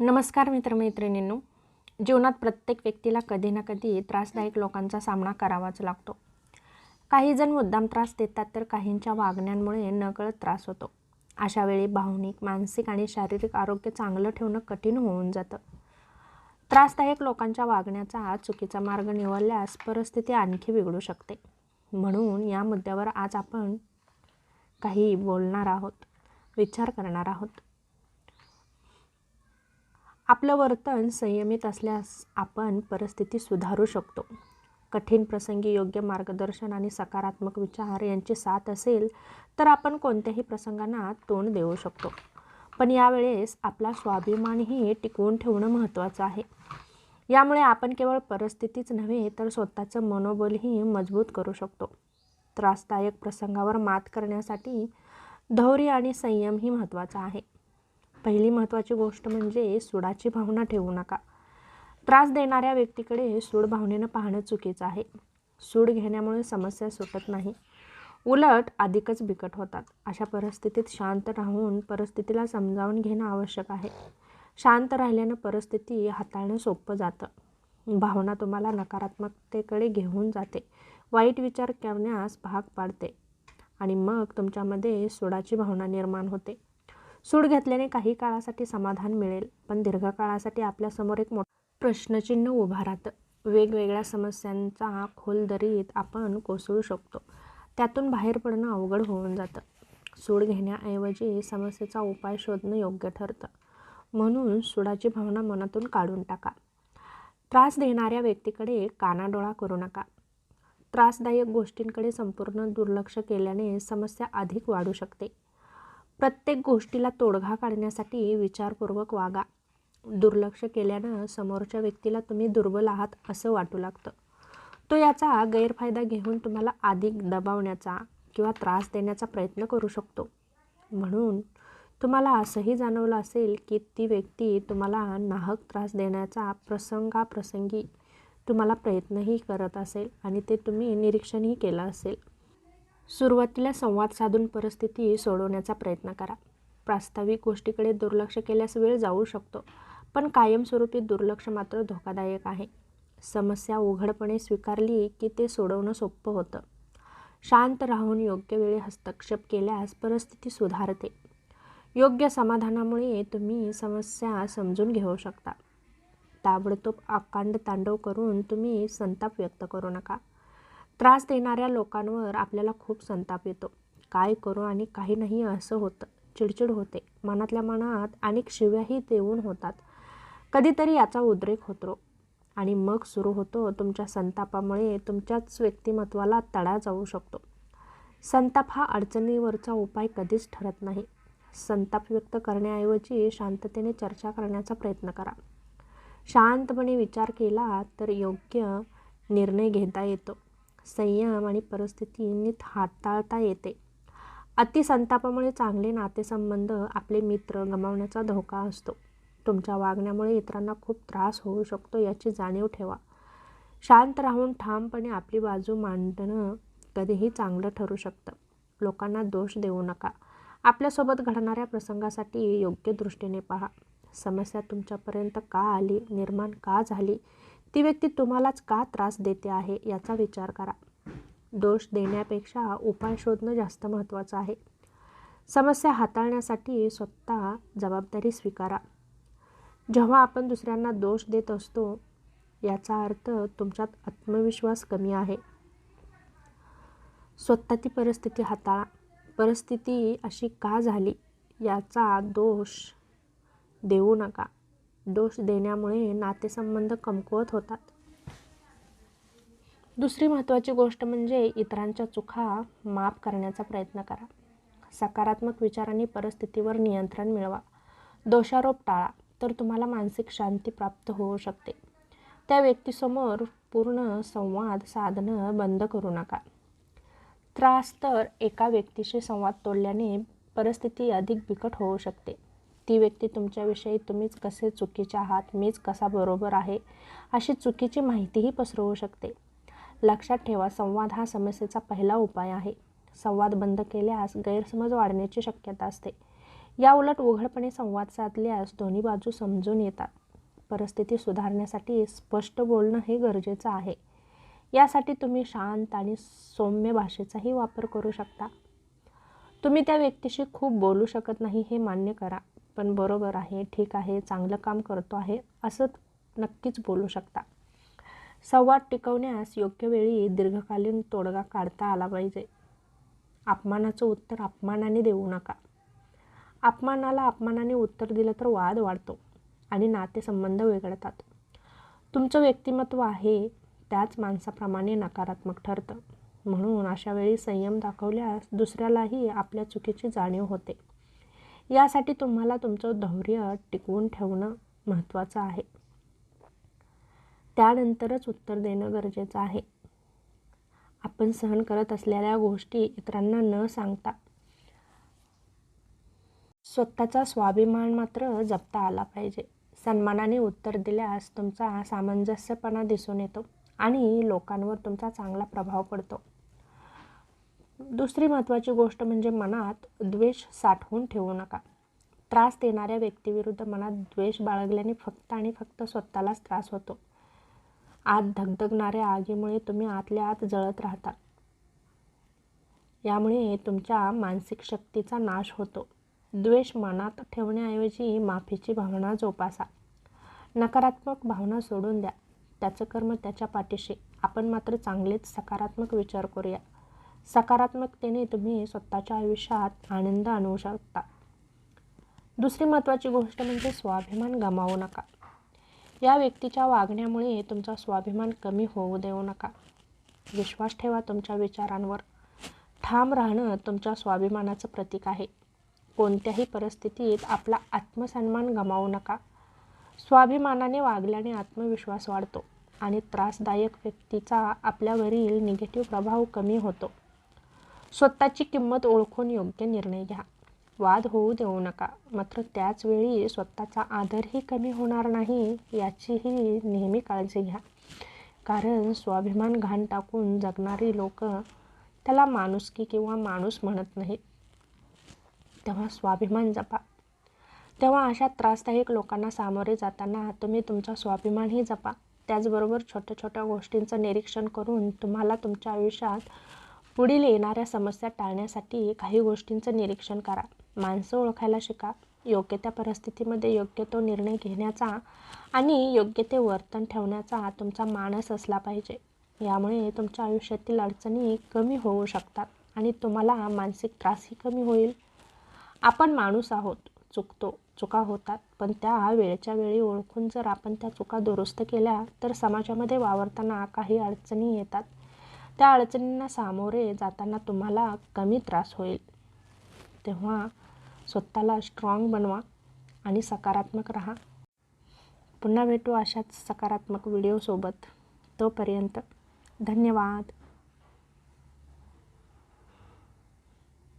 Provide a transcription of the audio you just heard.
नमस्कार मित्रमैत्रिणींनो. जीवनात प्रत्येक व्यक्तीला कधी ना कधी त्रासदायक लोकांचा सामना करावाच लागतो. काही जण मुद्दाम त्रास देतात तर काहींच्या वागण्यांमुळे नकळत त्रास होतो. अशा वेळी भावनिक मानसिक आणि शारीरिक आरोग्य चांगलं ठेवणं कठीण होऊन जातं. त्रासदायक लोकांच्या वागण्याचा चुकीचा मार्ग निवडल्यास परिस्थिती आणखी बिघडू शकते. म्हणून या मुद्द्यावर आज आपण काही बोलणार आहोत विचार करणार आहोत. आपलं वर्तन संयमित असल्यास आपण परिस्थिती सुधारू शकतो. कठीण प्रसंगी योग्य मार्गदर्शन आणि सकारात्मक विचार यांची साथ असेल तर आपण कोणत्याही प्रसंगांना तोंड देऊ शकतो. पण यावेळेस आपला स्वाभिमानही टिकवून ठेवणं महत्त्वाचं आहे. यामुळे आपण केवळ परिस्थितीच नव्हे तर स्वतःचं मनोबलही मजबूत करू शकतो. त्रासदायक प्रसंगावर मात करण्यासाठी धौर्य आणि संयम ही महत्त्वाचा आहे. पहिली महत्त्वाची गोष्ट म्हणजे सुडाची भावना ठेवू नका. त्रास देणाऱ्या व्यक्तीकडे सूड भावनेनं पाहणं चुकीचं आहे. सूड घेण्यामुळे समस्या सुटत नाही. उलट अधिकच बिकट होतात. अशा परिस्थितीत शांत राहून परिस्थितीला समजावून घेणं आवश्यक आहे. शांत राहिल्यानं परिस्थिती हाताळणं सोपं जातं. भावना तुम्हाला नकारात्मकतेकडे घेऊन जाते. वाईट विचार करण्यास भाग पाडते. आणि मग तुमच्यामध्ये सुडाची भावना निर्माण होते. सूड घेतल्याने काही काळासाठी समाधान मिळेल पण दीर्घकाळासाठी आपल्यासमोर एक मोठं प्रश्नचिन्ह उभा राहतं. वेगवेगळ्या समस्यांचा खोल दरीत आपण कोसळू शकतो. त्यातून बाहेर पडणं अवघड होऊन जातं. सूड घेण्याऐवजी समस्येचा उपाय शोधणं योग्य ठरतं. म्हणून सुडाची भावना मनातून काढून टाका. त्रास देणाऱ्या व्यक्तीकडे कानाडोळा करू नका. त्रासदायक गोष्टींकडे संपूर्ण दुर्लक्ष केल्याने समस्या अधिक वाढू शकते. प्रत्येक गोष्टीला तोडगा काढण्यासाठी विचारपूर्वक वागा. दुर्लक्ष केल्यानं समोरच्या व्यक्तीला तुम्ही दुर्बल आहात असं वाटू लागतं. तो याचा गैरफायदा घेऊन तुम्हाला अधिक दबावण्याचा किंवा त्रास देण्याचा प्रयत्न करू शकतो. म्हणून तुम्हाला असंही जाणवलं असेल की ती व्यक्ती तुम्हाला नाहक त्रास देण्याचा प्रसंगाप्रसंगी तुम्हाला प्रयत्नही करत असेल आणि ते तुम्ही निरीक्षणही केलं असेल. सुरुवातीला संवाद साधून परिस्थिती सोडवण्याचा प्रयत्न करा. प्रास्ताविक गोष्टीकडे दुर्लक्ष केल्यास वेळ जाऊ शकतो पण कायमस्वरूपी दुर्लक्ष मात्र धोकादायक आहे. समस्या उघडपणे स्वीकारली की ते सोडवणं सोपं होतं. शांत राहून योग्य वेळी हस्तक्षेप केल्यास परिस्थिती सुधारते. योग्य समाधानामुळे तुम्ही समस्या समजून घेऊ शकता. ताबडतोब आकांड तांडव करून तुम्ही संताप व्यक्त करू नका. त्रास देणाऱ्या लोकांवर आपल्याला खूप संताप येतो. काय करू आणि काही नाही असं होतं. चिडचिड होते. मनातल्या मनात अनेक शिव्याही देऊन होतात. कधीतरी याचा उद्रेक होतो आणि मग सुरू होतो तुमच्या संतापामुळे तुमच्याच व्यक्तिमत्वाला तडा जाऊ शकतो. संताप हा अडचणीवरचा उपाय कधीच ठरत नाही. संताप व्यक्त करण्याऐवजी शांततेने चर्चा करण्याचा प्रयत्न करा. शांतपणे विचार केला तर योग्य निर्णय घेता येतो. संयम आणि परिस्थिती नीट हाताळता येते. अतिसंतापामुळे चांगले नातेसंबंध आपले मित्र गमावण्याचा धोका असतो. तुमच्या वागण्यामुळे इतरांना खूप त्रास होऊ शकतो याची जाणीव ठेवा. शांत राहून ठामपणे आपली बाजू मांडणं कधीही चांगलं ठरू शकतं. लोकांना दोष देऊ नका. आपल्यासोबत घडणाऱ्या प्रसंगासाठी योग्य दृष्टीने पहा. समस्या तुमच्यापर्यंत का आली? निर्माण का झाली? ती व्यक्ती तुम्हालाच का त्रास देते आहे याचा विचार करा. दोष देण्यापेक्षा उपाय शोधणं जास्त महत्त्वाचं आहे. समस्या हाताळण्यासाठी स्वतः जबाबदारी स्वीकारा. जेव्हा आपण दुसऱ्यांना दोष देत असतो याचा अर्थ तुमच्यात आत्मविश्वास कमी आहे. स्वतः ती परिस्थिती हाताळा. परिस्थिती अशी का झाली याचा दोष देऊ नका. दोष देण्यामुळे नातेसंबंध कमकुवत होतात. दुसरी महत्त्वाची गोष्ट म्हणजे इतरांच्या चुका माफ करण्याचा प्रयत्न करा. सकारात्मक विचारांनी परिस्थितीवर नियंत्रण मिळवा. दोषारोप टाळा तर तुम्हाला मानसिक शांती प्राप्त होऊ शकते. त्या व्यक्तीसमोर पूर्ण संवाद साधणं बंद करू नका. त्रास तर एका व्यक्तीशी संवाद तोडल्याने परिस्थिती अधिक बिकट होऊ शकते. ती व्यक्ती तुमच्याविषयी तुम्हीच कसे चुकीचे आहात मीच कसा बरोबर आहे अशी चुकीची माहितीही पसरवू शकते. लक्षात ठेवा संवाद हा समस्येचा पहिला उपाय आहे. संवाद बंद केल्यास गैरसमज वाढण्याची शक्यता असते. या उलट उघडपणे संवाद साधल्यास दोन्ही बाजू समजून येतात. परिस्थिती सुधारण्यासाठी स्पष्ट बोलणं हे गरजेचं आहे. यासाठी तुम्ही शांत आणि सौम्य भाषेचाही वापर करू शकता. तुम्ही त्या व्यक्तीशी खूप बोलू शकत नाही हे मान्य करा. पण बरोबर आहे ठीक आहे चांगलं काम करतो आहे असं नक्कीच बोलू शकता. संवाद टिकवण्यास योग्य वेळी दीर्घकालीन तोडगा काढता आला पाहिजे. अपमानाचं उत्तर अपमानाने देऊ नका. अपमानाला अपमानाने उत्तर दिलं तर वाद वाढतो आणि नातेसंबंध वेगळतात तुमचं व्यक्तिमत्व आहे त्याच माणसाप्रमाणे नकारात्मक ठरतं. म्हणून अशा वेळी संयम दाखवल्यास दुसऱ्यालाही आपल्या चुकीची जाणीव होते. यासाठी तुम्हाला तुमचं धैर्य टिकवून ठेवणं महत्त्वाचं आहे. त्यानंतरच उत्तर देणं गरजेचं आहे. आपण सहन करत असलेल्या गोष्टी इतरांना न सांगता. स्वतःचा स्वाभिमान मात्र जपता आला पाहिजे. सन्मानाने उत्तर दिल्यास तुमचा सामंजस्यपणा दिसून येतो आणि लोकांवर तुमचा चांगला प्रभाव पडतो. दुसरी महत्त्वाची गोष्ट म्हणजे मनात द्वेष साठवून ठेवू नका. त्रास देणाऱ्या व्यक्तीविरुद्ध मनात द्वेष बाळगल्याने फक्त आणि फक्त स्वतःलाच त्रास होतो. आत धगधगणाऱ्या आगीमुळे तुम्ही आतल्या आत जळत राहता. यामुळे तुमच्या मानसिक शक्तीचा नाश होतो. द्वेष मनात ठेवण्याऐवजी माफीची भावना जोपासा. नकारात्मक भावना सोडून द्या. त्याचं कर्म त्याच्या पाठीशी. आपण मात्र चांगलेच सकारात्मक विचार करूया. सकारात्मकतेने तुम्ही स्वतःच्या आयुष्यात आनंद आणू शकता. दुसरी महत्त्वाची गोष्ट म्हणजे स्वाभिमान गमावू नका. या व्यक्तीच्या वागण्यामुळे तुमचा स्वाभिमान कमी होऊ देऊ नका. विश्वास ठेवा तुमच्या विचारांवर. ठाम राहणं तुमच्या स्वाभिमानाचं प्रतीक आहे. कोणत्याही परिस्थितीत आपला आत्मसन्मान गमावू नका. स्वाभिमानाने वागल्याने आत्मविश्वास वाढतो आणि त्रासदायक व्यक्तीचा आपल्यावरील निगेटिव्ह प्रभाव कमी होतो. स्वतःची किंमत ओळखून योग्य निर्णय घ्या. वाद होऊ देऊ नका. मात्र त्याचवेळी स्वतःचा आदरही कमी होणार नाही याचीही नेहमी काळजी घ्या. कारण स्वाभिमान घाण टाकून जगणारी लोक त्याला माणुसकी किंवा माणूस म्हणत नाहीत. तेव्हा स्वाभिमान जपा. तेव्हा अशा त्रासदायक लोकांना सामोरे जाताना तुम्ही तुमचा स्वाभिमानही जपा. त्याचबरोबर छोट्या छोट्या गोष्टींचं निरीक्षण करून तुम्हाला तुमच्या आयुष्यात पुढील येणाऱ्या समस्या टाळण्यासाठी काही गोष्टींचं निरीक्षण करा. माणसं ओळखायला शिका. योग्य त्या परिस्थितीमध्ये योग्य तो निर्णय घेण्याचा आणि योग्य ते वर्तन ठेवण्याचा तुमचा मानस असला पाहिजे. यामुळे तुमच्या आयुष्यातील अडचणी कमी होऊ शकतात आणि तुम्हाला मानसिक त्रासही कमी होईल. आपण माणूस आहोत चुकतो चुका होतात पण त्या वेळच्या वेळी ओळखून जर आपण त्या चुका दुरुस्त केल्या तर समाजामध्ये वावरताना काही अडचणी येतात. त्या अडचणींना सामोरे जाताना तुम्हाला कमी त्रास होईल. तेव्हा स्वतःला स्ट्रॉंग बनवा आणि सकारात्मक राहा. पुन्हा भेटू अशाच सकारात्मक व्हिडिओसोबत तोपर्यंत धन्यवाद.